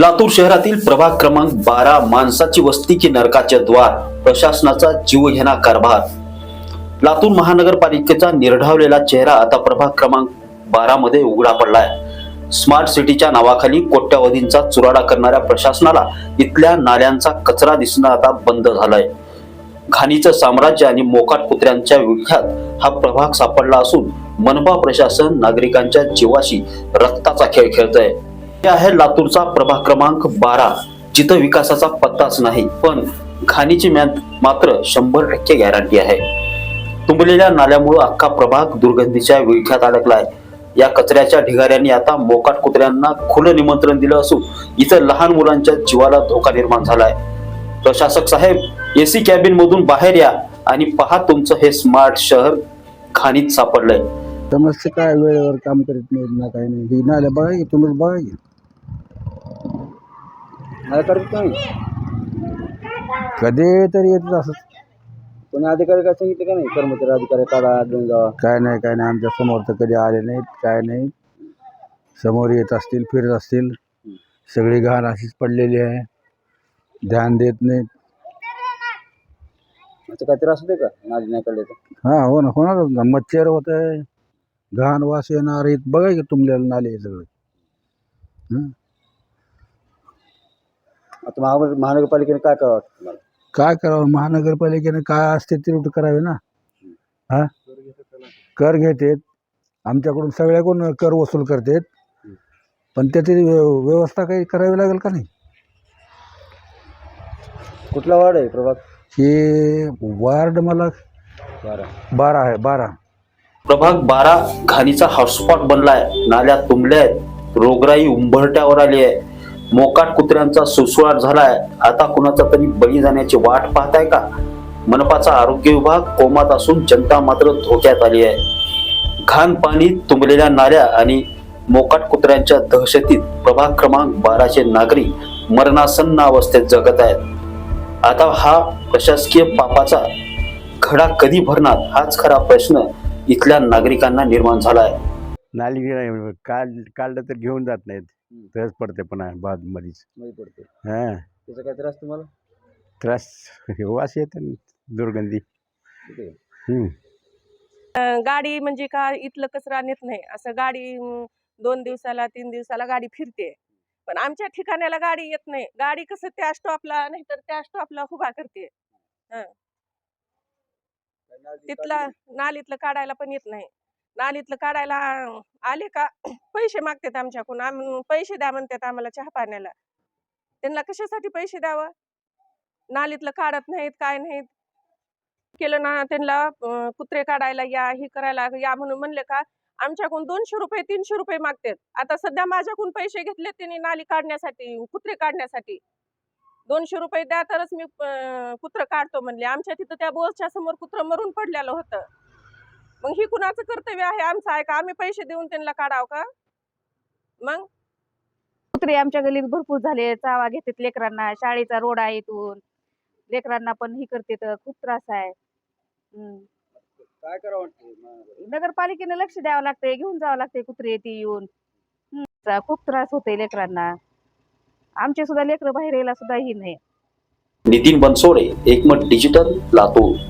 लातूर शहरातील प्रभाग क्रमांक बारा माणसाची वस्ती की नरकाचे द्वार प्रशासनाचा जीवघेणा कारभार. लातूर महानगरपालिकेचा निर्ढावलेला चेहरा आता प्रभाग क्रमांक बारा मध्ये उघडा पडलाय. स्मार्ट सिटीच्या नावाखाली कोट्यावधींचा चुराडा करणाऱ्या प्रशासनाला इथल्या नाल्यांचा कचरा दिसणं आता बंद झालाय. घाणीचं साम्राज्य आणि मोकाट कुत्र्यांच्या विळख्यात हा प्रभाग सापडला असून मनपा प्रशासन नागरिकांच्या जीवाशी रक्ताचा खेळ खेळतय. हे आहे लातूरचा प्रभाग क्रमांक बारा जिथं विकासाचा पत्ताच नाही पण खाणीची मॅ- मात्र शंभर टक्के गॅरंटी आहे. तुंबलेल्या नाल्यामुळे अख्खा प्रभाग दुर्गंधीच्या विळख्यात अडकलाय. या कचऱ्याच्या ढिगाऱ्यांनी आता मोकाट कुत्र्यांना खुलं निमंत्रण दिलं असून इथं लहान मुलांच्या जीवाला धोका निर्माण झालाय. प्रशासक साहेब एसी कॅबिन मधून बाहेर या आणि पहा तुमचं हे स्मार्ट शहर खाणीत सापडलंय. समस्या काय? वेळेवर काम करीत नाही ना काय नाही. ही नाल्या बघा की तुम्हीच बघा की. मला करत नाही कधी तरी येत असं कोणी अधिकारी काय सांगितलं का नाही? कर्मचारी अधिकारी काढा घेऊन जावा. काय नाही काय नाही. आमच्यासमोर तर कधी आले नाहीत काय नाही. समोर येत असतील फिरत असतील. सगळी घाण अशीच पडलेली आहे. ध्यान देत नाहीत. असं काहीतरी असू दे का? नाली नाही काढले तर. हां हो ना. होणारच ना मच्छर होत आहे घाण वास येणार आहेत बघा की तुमल्याला नाले सगळे. हं? आता महा महानगरपालिकेने काय करावं वाटतं तुम्हाला? काय करावं? महानगरपालिकेने काय असते ते उलट करावे ना. हा? कर घेतेत. आमच्याकडून सगळ्याकडून कर वसूल करतेत. पण त्याची व्य- व्यवस्था काही करावी लागेल का नाही? कुठला वार्ड आहे प्रभाग? हे वार्ड मला बारा. बारा आहे बारा. प्रभाग बारा घाणीचा हॉटस्पॉट बनलाय. नाल्या तुंबल्या आहेत रोगराई उंबरट्यावर आली आहे. मोकाट कुत्र्यांचा सुसुळाट झालाय. आता कुणाचा तरी बळी जाण्याची वाट पाहताय का? मनपाचा आरोग्य विभाग कोमात असून जनता मात्र धोक्यात आली आहे. घाण पाणी तुंबलेल्या नाल्या आणि मोकाट कुत्र्यांच्या दहशतीत प्रभाग क्रमांक बाराचे नागरिक मरणासन्न अवस्थेत जगत आहेत. आता हा प्रशासकीय पापाचा खडा कधी भरणार हाच खरा प्रश्न इथल्या नागरिकांना निर्माण झालाय. नाली गिरा- काढ काढलं तर घेऊन जात नाहीत. तसंच पडते पण बाद मधीच मध्ये पडते. हां. त्याचं काहीतरी असतं मला त्रास वास येते न, दुर्गंधी. ठीक आहे. हम्म. अं, गाडी म्हणजे का इथलं कचरा नेत नाही असं गाडी अं, दोन दिवसाला तीन दिवसाला गाडी फिरते. पण आमच्या ठिकाणाला गाडी येत नाही. गाडी कसं त्या स्टॉपला नाही तर त्या स्टॉपला उभा करते. तिथला नालीतलं काढायला पण येत नाही. नालीतलं काढायला आले का? पैसे मागतात आमच्याकडून. आम पैसे द्या म्हणतात आम्हाला चहा पाण्याला. त्यांना कशासाठी पैसे द्यावं? नालीतलं काढत नाहीत काय नाहीत. केलं ना त्यांना कुत्रे काढायला या हे करायला या म्हणून म्हणले का आमच्याकडून दोनशे रुपये तीनशे रुपये मागतात. आता सध्या माझ्याकडून पैसे घेतले त्यांनी नाली काढण्यासाठी कुत्रे काढण्यासाठी. दोनशे रुपये द्या तरच मी कुत्र कुत्रं काढतो म्हणले. आमच्या तिथं त्या बोसच्या समोर कुत्रं मरून पडलेलं होतं. मग ही कुणाचं कर्तव्य आहे? आमचं आहे का? आम्ही पैसे देऊन त्यांना काढाव का? मग? कुत्रे आमच्या गलीत भरपूर झाले. चावा घेतात लेकरांना. शाळेचा रोड आहे इथून. लेकरांना पण ही करते तर खूप त्रास आहे. हम्म. काय करावं वाटतं महानगर नगरपालिकेने लक्ष द्यावं लागतंय. घेऊन जावं लागतंय कुत्रे ती येऊन. हम्म. चा- खूप त्रास होतोय लेकरांना. आमचे सुद्धा लेकरं बाहेर यायला सुद्धा ही नाही. Nitin Bansode Ekmat digital Latur.